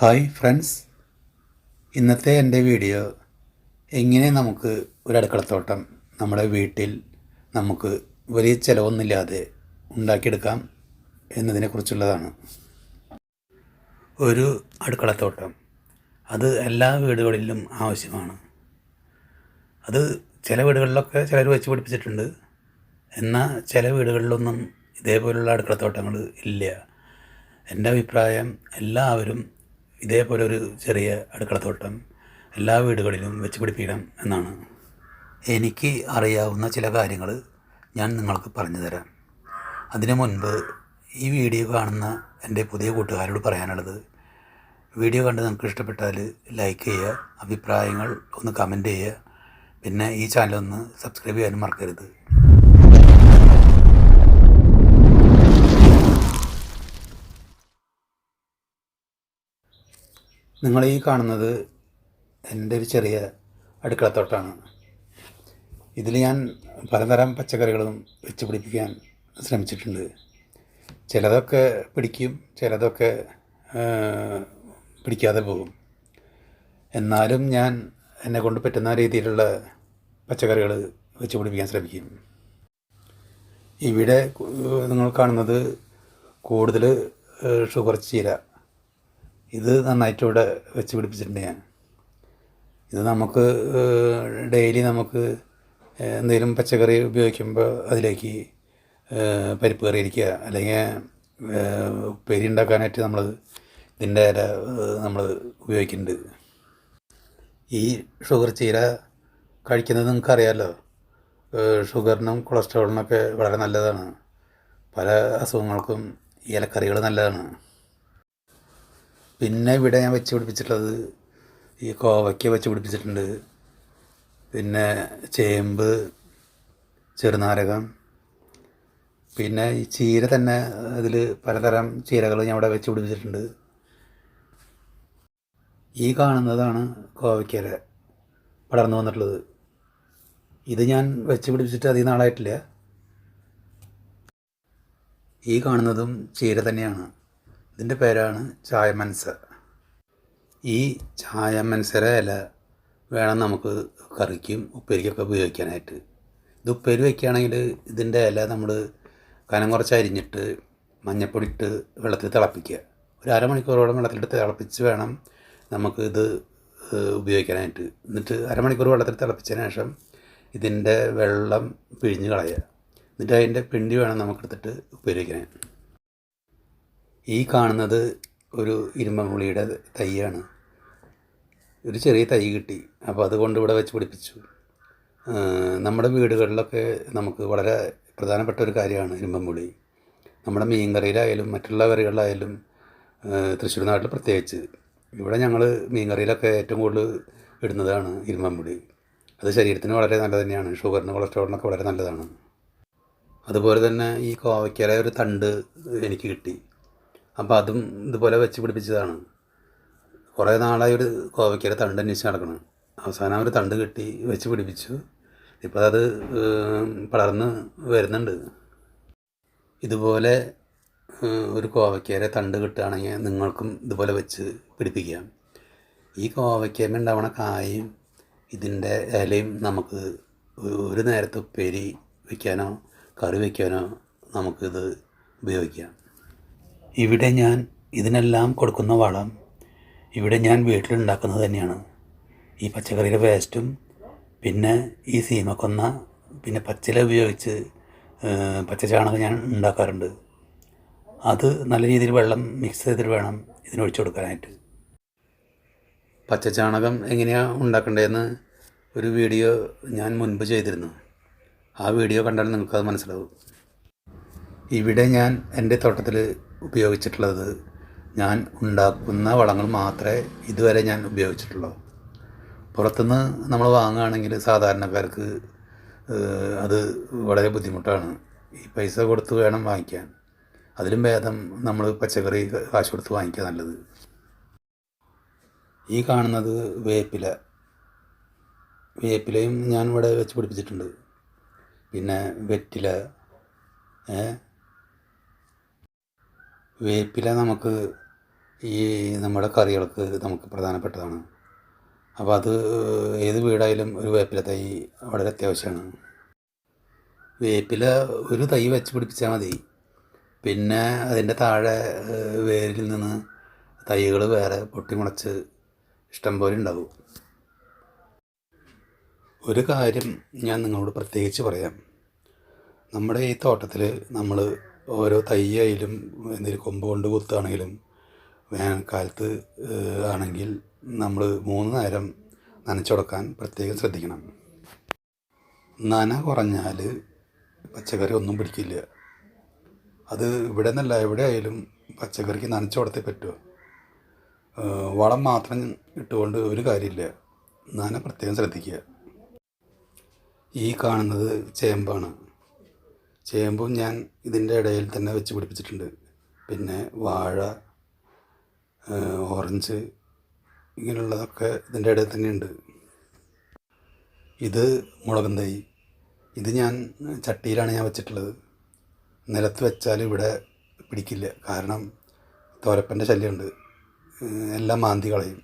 Hi friends. ഇന്നത്തെ എന്റെ video എങ്ങനെ നമുക്ക് ഒരു അടുക്കളത്തോട്ടം നമ്മുടെ വീട്ടിൽ നമുക്ക് വലിയ ചിലവൊന്നുമില്ലാതെ ഉണ്ടാക്കിയെടുക്കാം എന്നതിനെക്കുറിച്ചുള്ളതാണ്. ഒരു അടുക്കളത്തോട്ടം. അത് എല്ലാ വീടുകളിലും ആവശ്യമാണ്. അത് ചില വീടുകളിലൊക്കെ ചിലർ വെച്ച് പിടിപ്പിച്ചിട്ടുണ്ട്. എന്നാൽ ചില വീടുകളിലൊന്നും ഇതേപോലുള്ള അടുക്കളത്തോട്ടങ്ങൾ ഇല്ല. എന്റെ അഭിപ്രായം എല്ലാവരും ഇതേപോലെ ഒരു ചെറിയ അടുക്കളത്തോട്ടം എല്ലാ വീടുകളിലും വെച്ച് പിടിപ്പിക്കണം എന്നാണ്. എനിക്ക് അറിയാവുന്ന ചില കാര്യങ്ങൾ ഞാൻ നിങ്ങൾക്ക് പറഞ്ഞു തരാം. അതിനു മുൻപ് ഈ വീഡിയോ കാണുന്ന എന്റെ പുതിയ കൂട്ടുകാരോട് പറയാനുള്ളത് വീഡിയോ കണ്ട് നിങ്ങൾക്ക് ഇഷ്ടപ്പെട്ടാൽ ലൈക്ക് ചെയ്യുക അഭിപ്രായങ്ങൾ ഒന്ന് കമന്റ് ചെയ്യുക പിന്നെ ഈ ചാനൽ ഒന്ന് സബ്സ്ക്രൈബ് ചെയ്യാനും മറക്കരുത്. നിങ്ങൾ ഈ കാണുന്നത് എന്റെ ഒരു ചെറിയ അടുക്കളത്തോട്ടാണ്. ഇതിൽ ഞാൻ പലതരം പച്ചക്കറികളും വെച്ച് പിടിപ്പിക്കാൻ ശ്രമിച്ചിട്ടുണ്ട്. ചിലതൊക്കെ പിടിക്കും ചിലതൊക്കെ പിടിക്കാതെ പോകും. എന്നാലും ഞാൻ എന്നെ കൊണ്ട് പറ്റുന്ന രീതിയിലുള്ള പച്ചക്കറികൾ വെച്ച് പിടിപ്പിക്കാൻ ശ്രമിക്കും. ഇവിടെ നിങ്ങൾ കാണുന്നത് കൂടുതൽ ഷുഗർ ചീര. ഇത് നന്നായിട്ട് ഇവിടെ വെച്ച് പിടിപ്പിച്ചിട്ടുണ്ട് ഞാൻ. ഇത് നമുക്ക് ഡെയിലി നമുക്ക് എന്തെങ്കിലും പച്ചക്കറി ഉപയോഗിക്കുമ്പോൾ അതിലേക്ക് പരിപ്പ് കറി ഇരിക്കുക അല്ലെങ്കിൽ പെരി ഉപ്പേരി ഉണ്ടാക്കാനായിട്ട് നമ്മൾ ഇതിന്റെ ഇല നമ്മൾ ഉപയോഗിക്കുന്നുണ്ട്. ഈ ഷുഗർ ചീര കഴിക്കുന്നത് നിങ്ങൾക്കറിയാമല്ലോ ഷുഗറിനും കൊളസ്ട്രോളിനൊക്കെ വളരെ നല്ലതാണ്. പല അസുഖങ്ങൾക്കും ഇലക്കറികൾ നല്ലതാണ്. പിന്നെ ഇവിടെ ഞാൻ വെച്ച് പിടിപ്പിച്ചിട്ടുള്ളത് ഈ കോവയ്ക്ക വെച്ച് പിടിപ്പിച്ചിട്ടുണ്ട്. പിന്നെ ചേമ്പ് ചെറുനാരകം. പിന്നെ ഈ ചീര തന്നെ അതിൽ പലതരം ചീരകൾ ഞാൻ ഇവിടെ വെച്ച് പിടിപ്പിച്ചിട്ടുണ്ട്. ഈ കാണുന്നതാണ് കോവയ്ക്കര പടർന്നു വന്നിട്ടുള്ളത്. ഇത് ഞാൻ വെച്ച് പിടിപ്പിച്ചിട്ട് അധികം നാളായിട്ടില്ല. ഈ കാണുന്നതും ചീര തന്നെയാണ്. ഇതിന്റെ പേരാണ് ചായമൻസ. ഈ ചായമൻസര ഇല വേണം നമുക്ക് കറിക്കും ഉപ്പേരിക്കൊക്കെ ഉപയോഗിക്കാനായിട്ട്. ഇത് ഉപ്പേരി വയ്ക്കുകയാണെങ്കിൽ ഇതിന്റെ ഇല നമ്മൾ കനം കുറച്ച് അരിഞ്ഞിട്ട് മഞ്ഞപ്പൊടി ഇട്ട് വെള്ളത്തിൽ തിളപ്പിക്കുക. ഒരു അരമണിക്കൂറോളം വെള്ളത്തിലിട്ട് തിളപ്പിച്ച് വേണം നമുക്ക് ഇത് ഉപയോഗിക്കാനായിട്ട്. എന്നിട്ട് അരമണിക്കൂർ വെള്ളത്തിൽ തിളപ്പിച്ചതിന് ശേഷം ഇതിന്റെ വെള്ളം പിഴിഞ്ഞ് കളയുക. എന്നിട്ട് അതിന്റെ പിണ്ടി വേണം നമുക്കെടുത്തിട്ട് ഉപയോഗിക്കാൻ ഈ കാണുന്നത് ഒരു ഇരുമ്പുളിയുടെ തൈയാണ്. ഒരു ചെറിയ തൈ കിട്ടി. അപ്പോൾ അതുകൊണ്ട് ഇവിടെ വെച്ച് പിടിപ്പിച്ചു. നമ്മുടെ വീടുകളിലൊക്കെ നമുക്ക് വളരെ പ്രധാനപ്പെട്ട ഒരു കാര്യമാണ് ഇരുമ്പമ്പുളി നമ്മുടെ മീൻ കറിയിലായാലും മറ്റുള്ള കറികളിലായാലും തൃശ്ശൂർ നാട്ടിൽ പ്രത്യേകിച്ച്. ഇവിടെ ഞങ്ങൾ മീൻ കറിയിലൊക്കെ ഏറ്റവും കൂടുതൽ ഇടുന്നതാണ് ഇരുമ്പൻപുളി. അത് ശരീരത്തിന് വളരെ നല്ല തന്നെയാണ് ഷുഗറിന് കൊളസ്ട്രോളിനൊക്കെ വളരെ നല്ലതാണ്. അതുപോലെ തന്നെ ഈ കോവയ്ക്കര ഒരു തണ്ട് എനിക്ക് കിട്ടി. അപ്പോൾ അതും ഇതുപോലെ വെച്ച് പിടിപ്പിച്ചതാണ്. കുറേ നാളായി ഒരു കോവയ്ക്കര തണ്ട് അന്വേഷിച്ച് നടക്കണം അവസാനം ഒരു തണ്ട് കെട്ടി വെച്ച് പിടിപ്പിച്ചു. ഇപ്പോൾ അത് പടർന്ന് വരുന്നുണ്ട്. ഇതുപോലെ ഒരു കോവയ്ക്കേരെ തണ്ട് കിട്ടുകയാണെങ്കിൽ നിങ്ങൾക്കും ഇതുപോലെ വെച്ച് പിടിപ്പിക്കാം. ഈ കോവയ്ക്കേമ ഉണ്ടാവണ കായും ഇതിന്റെ ഇലയും നമുക്ക് ഒരു നേരത്തെ ഉപ്പേരി വയ്ക്കാനോ കറി വയ്ക്കാനോ നമുക്കിത് ഉപയോഗിക്കാം. ഇവിടെ ഞാൻ ഇതിനെല്ലാം കൊടുക്കുന്ന വളം ഇവിടെ ഞാൻ വീട്ടിലുണ്ടാക്കുന്നത് തന്നെയാണ്. ഈ പച്ചക്കറിയുടെ വേസ്റ്റും പിന്നെ ഈ സീമക്കൊന്ന പിന്നെ പച്ചില ഉപയോഗിച്ച് പച്ചചാണകം ഞാൻ ഉണ്ടാക്കാറുണ്ട്. അത് നല്ല രീതിയിൽ വെള്ളം മിക്സ് ചെയ്തിട്ട് വേണം ഇതിനൊഴിച്ചു കൊടുക്കാനായിട്ട്. പച്ചചാണകം എങ്ങനെയാണ് ഉണ്ടാക്കേണ്ടതെന്ന് ഒരു വീഡിയോ ഞാൻ മുൻപ് ചെയ്തിരുന്നു. ആ വീഡിയോ കണ്ടാൽ നിങ്ങൾക്കത് മനസ്സിലാവും. ഇവിടെ ഞാൻ എന്റെ തോട്ടത്തിൽ ഉപയോഗിച്ചിട്ടുള്ളത് ഞാൻ ഉണ്ടാക്കുന്ന വളങ്ങൾ മാത്രമേ ഇതുവരെ ഞാൻ ഉപയോഗിച്ചിട്ടുള്ളൂ. പുറത്തുനിന്ന് നമ്മൾ വാങ്ങുകയാണെങ്കിൽ സാധാരണക്കാർക്ക് അത് വളരെ ബുദ്ധിമുട്ടാണ്. ഈ പൈസ കൊടുത്ത് വേണം വാങ്ങിക്കാൻ. അതിലും ഭേദം നമ്മൾ പച്ചക്കറി കാശ് കൊടുത്ത് വാങ്ങിക്കുക നല്ലത്. ഈ കാണുന്നത് വേപ്പില. വേപ്പിലയും ഞാൻ ഇവിടെ വെച്ച് പിടിപ്പിച്ചിട്ടുണ്ട്. പിന്നെ വെറ്റില വേപ്പില നമുക്ക് ഈ നമ്മുടെ കറികൾക്ക് നമുക്ക് പ്രധാനപ്പെട്ടതാണ്. അപ്പോൾ അത് ഏത് വീടായാലും ഒരു വേപ്പില തൈ വളരെ അത്യാവശ്യമാണ്. വേപ്പില ഒരു തൈ വെച്ച് പിടിപ്പിച്ചാൽ മതി. പിന്നെ അതിന്റെ താഴെ വേരിൽ നിന്ന് തൈകൾ വേറെ പൊട്ടിമുളച്ച് ഇഷ്ടം പോലെ ഉണ്ടാവും. ഒരു കാര്യം ഞാൻ നിങ്ങളോട് പ്രത്യേകിച്ച് പറയാം. നമ്മുടെ ഈ തോട്ടത്തിൽ നമ്മൾ ഓരോ തയ്യായാലും എന്തെങ്കിലും കൊമ്പ് കൊണ്ട് കുത്തുകയാണെങ്കിലും വേനൽക്കാലത്ത് ആണെങ്കിൽ നമ്മൾ മൂന്ന് നേരം നനച്ചു കൊടുക്കാൻ പ്രത്യേകം ശ്രദ്ധിക്കണം. നന കുറഞ്ഞാൽ പച്ചക്കറി ഒന്നും പിടിക്കില്ല. അത് ഇവിടെ നിന്നല്ല എവിടെ ആയാലും പച്ചക്കറിക്ക് നനച്ചു കൊടുത്തേ പറ്റുമോ വളം മാത്രം ഇട്ടുകൊണ്ട് ഒരു കാര്യമില്ല. നന പ്രത്യേകം ശ്രദ്ധിക്കുക. ഈ കാണുന്നത് ചേമ്പാണ്. ചേമ്പും ഞാൻ ഇതിന്റെ ഇടയിൽ തന്നെ വെച്ച് പിടിപ്പിച്ചിട്ടുണ്ട്. പിന്നെ വാഴ ഓറഞ്ച് ഇങ്ങനെയുള്ളതൊക്കെ ഇതിന്റെ ഇടയിൽ തന്നെയുണ്ട്. ഇത് മുളകും തൈ. ഇത് ഞാൻ ചട്ടിയിലാണ് ഞാൻ വെച്ചിട്ടുള്ളത്. നിലത്ത് വെച്ചാൽ ഇവിടെ പിടിക്കില്ല. കാരണം തോരപ്പന്റെ ശല്യമുണ്ട്. എല്ലാം മാന്തി കളയും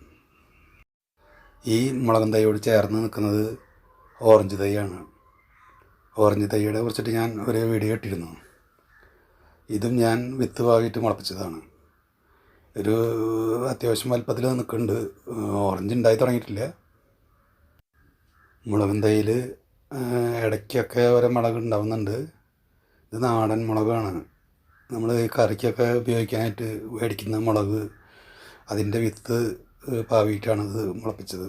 ഈ മുളകും തൈയോട് ചേർന്ന് നിൽക്കുന്നത് ഓറഞ്ച് തൈയാണ്. ഓറഞ്ച് തൈയുടെ കുറിച്ചിട്ട് ഞാൻ ഒരു വീഡിയോ ഇട്ടിരുന്നു. ഇതും ഞാൻ വിത്ത് പാകിയിട്ട് മുളപ്പിച്ചതാണ്. ഒരു അത്യാവശ്യം വലുപ്പത്തിൽ നിൽക്കുന്നുണ്ട്. ഓറഞ്ച് ഉണ്ടായി തുടങ്ങിയിട്ടില്ല. മുളകും തൈയിൽ ഇടയ്ക്കൊക്കെ ഓരോ മുളക് ഉണ്ടാവുന്നുണ്ട്. ഇത് നാടൻ മുളകാണ്. നമ്മൾ കറിക്കൊക്കെ ഉപയോഗിക്കാനായിട്ട് മേടിക്കുന്ന മുളക് അതിന്റെ വിത്ത് പാവിയിട്ടാണ് ഇത് മുളപ്പിച്ചത്.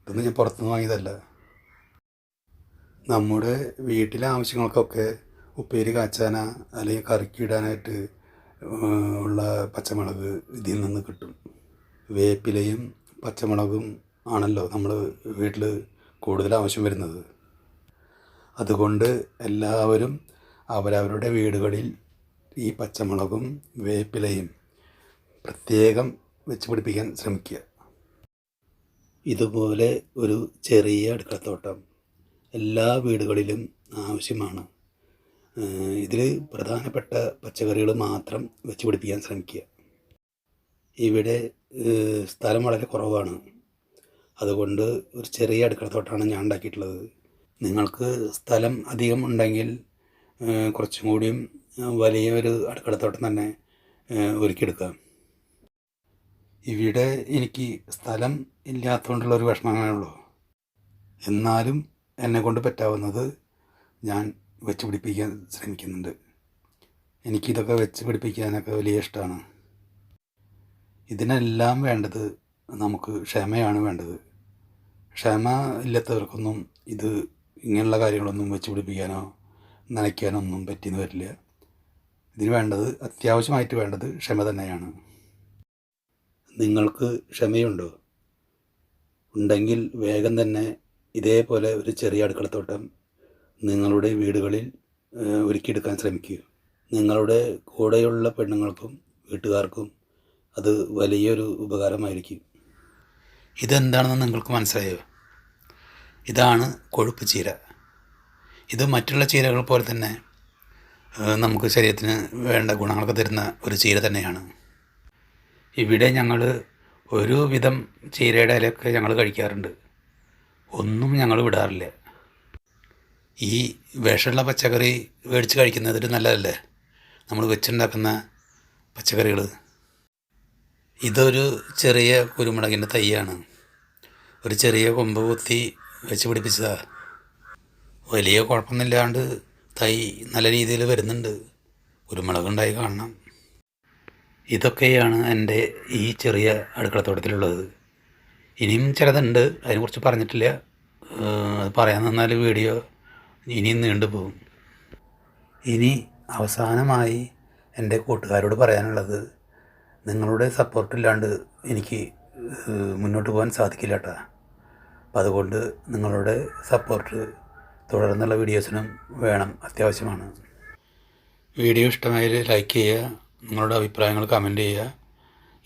ഇതൊന്നും ഞാൻ പുറത്തുനിന്ന് വാങ്ങിയതല്ല. നമ്മുടെ വീട്ടിലെ ആവശ്യങ്ങൾക്കൊക്കെ ഉപ്പേരി കാച്ചാന അല്ലെങ്കിൽ കറിക്ക് ഇടാനായിട്ട് ഉള്ള പച്ചമുളക് ഇതിൽ നിന്ന് കിട്ടും. വേപ്പിലയും പച്ചമുളകും ആണല്ലോ നമ്മൾ വീട്ടിൽ കൂടുതൽ ആവശ്യം വരുന്നത്. അതുകൊണ്ട് എല്ലാവരും അവരവരുടെ വീടുകളിൽ ഈ പച്ചമുളകും വേപ്പിലയും പ്രത്യേകം വെച്ച് പിടിപ്പിക്കാൻ ശ്രമിക്കുക. ഇതുപോലെ ഒരു ചെറിയ അടുക്കളത്തോട്ടം എല്ലാ വീടുകളിലും ആവശ്യമാണ്. ഇതിൽ പ്രധാനപ്പെട്ട പച്ചക്കറികൾ മാത്രം വെച്ച് പിടിപ്പിക്കാൻ ശ്രമിക്കുക. ഇവിടെ സ്ഥലം വളരെ കുറവാണ്. അതുകൊണ്ട് ഒരു ചെറിയ അടുക്കളത്തോട്ടമാണ് ഞാൻ ഉണ്ടാക്കിയിട്ടുള്ളത്. നിങ്ങൾക്ക് സ്ഥലം അധികം ഉണ്ടെങ്കിൽ കുറച്ചും കൂടിയും വലിയൊരു വലിയൊരു അടുക്കളത്തോട്ടം തന്നെ ഒരുക്കിയെടുക്കാം. ഇവിടെ എനിക്ക് സ്ഥലം ഇല്ലാത്തതുകൊണ്ടുള്ള ഒരു വിഷമമേ ഉള്ളൂ. എന്നാലും എന്നെ കൊണ്ട് പറ്റാവുന്നത് ഞാൻ വെച്ച് പിടിപ്പിക്കാൻ ശ്രമിക്കുന്നുണ്ട്. എനിക്കിതൊക്കെ വെച്ച് പിടിപ്പിക്കാനൊക്കെ വലിയ ഇഷ്ടമാണ് ഇതിനെല്ലാം വേണ്ടത് നമുക്ക് ക്ഷമയാണ് വേണ്ടത്. ക്ഷമ ഇല്ലാത്തവർക്കൊന്നും ഇത് ഇങ്ങനെയുള്ള കാര്യങ്ങളൊന്നും വെച്ച് പിടിപ്പിക്കാനോ നനയ്ക്കാനോ ഒന്നും പറ്റിയെന്ന് വരില്ല. ഇതിന് വേണ്ടത് അത്യാവശ്യമായിട്ട് വേണ്ടത് ക്ഷമ തന്നെയാണ്. നിങ്ങൾക്ക് ക്ഷമയുണ്ടോ? ഉണ്ടെങ്കിൽ വേഗം തന്നെ ഇതേപോലെ ഒരു ചെറിയ അടുക്കളത്തോട്ടം നിങ്ങളുടെ വീടുകളിൽ ഒരുക്കിയെടുക്കാൻ ശ്രമിക്കുക. നിങ്ങളുടെ കൂടെയുള്ള പെണ്ണുങ്ങൾക്കും വീട്ടുകാർക്കും അത് വലിയൊരു ഉപകാരമായിരിക്കും. ഇതെന്താണെന്ന് നിങ്ങൾക്ക് മനസ്സിലായോ? ഇതാണ് കൊഴുപ്പ് ചീര. ഇത് മറ്റുള്ള ചീരകൾ പോലെ തന്നെ നമുക്ക് ശരീരത്തിന് വേണ്ട ഗുണങ്ങളൊക്കെ തരുന്ന ഒരു ചീര തന്നെയാണ്. ഇവിടെ ഞങ്ങൾ ഒരുവിധം ചീരയുടെ ഇലയൊക്കെ ഞങ്ങൾ കഴിക്കാറുണ്ട്. ഒന്നും ഞങ്ങൾ വിടാറില്ല. ഈ വിഷമുള്ള പച്ചക്കറി മേടിച്ച് കഴിക്കുന്നതിൽ നല്ലതല്ലേ? നമ്മൾ വെച്ചുണ്ടാക്കുന്ന പച്ചക്കറികൾ. ഇതൊരു ചെറിയ കുരുമുളകിന്റെ തൈയാണ്. ഒരു ചെറിയ കൊമ്പ് കുത്തി വെച്ച് പിടിപ്പിച്ചതാ. വലിയ കുഴപ്പമൊന്നുമില്ലാണ്ട് തൈ നല്ല രീതിയിൽ വരുന്നുണ്ട്. കുരുമുളകുണ്ടായി കാണണം. ഇതൊക്കെയാണ് എന്റെ ഈ ചെറിയ അടുക്കളത്തോട്ടത്തിലുള്ളത്. ഇനിയും ചിലതുണ്ട്. അതിനെക്കുറിച്ച് പറഞ്ഞിട്ടില്ല. അത് പറയാൻ നിന്നാൽ വീഡിയോ ഇനിയും നീണ്ടു പോകും. ഇനി അവസാനമായി എന്റെ കൂട്ടുകാരോട് പറയാനുള്ളത് നിങ്ങളുടെ സപ്പോർട്ടില്ലാണ്ട് എനിക്ക് മുന്നോട്ട് പോകാൻ സാധിക്കില്ല കേട്ടോ. അപ്പം അതുകൊണ്ട് നിങ്ങളുടെ സപ്പോർട്ട് തുടർന്നുള്ള വീഡിയോസിനും വേണം അത്യാവശ്യമാണ്. വീഡിയോ ഇഷ്ടമായാൽ ലൈക്ക് ചെയ്യുക. നിങ്ങളുടെ അഭിപ്രായങ്ങൾ കമന്റ് ചെയ്യുക.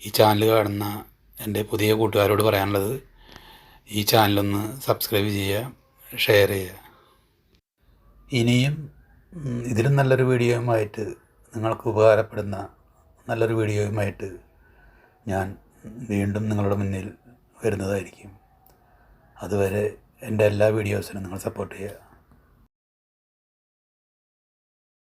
ഈ ചാനൽ കാണുന്ന എന്റെ പുതിയ കൂട്ടുകാരോട് പറയാനുള്ളത് ഈ ചാനലൊന്ന് സബ്സ്ക്രൈബ് ചെയ്യുക ഷെയർ ചെയ്യുക. ഇനിയും ഇതിലും നല്ലൊരു വീഡിയോയുമായിട്ട് നിങ്ങൾക്ക് ഉപകാരപ്പെടുന്ന നല്ലൊരു വീഡിയോയുമായിട്ട് ഞാൻ വീണ്ടും നിങ്ങളുടെ മുന്നിൽ വരുന്നതായിരിക്കും. അതുവരെ എന്റെ എല്ലാ വീഡിയോസിനും നിങ്ങൾ സപ്പോർട്ട് ചെയ്യുക.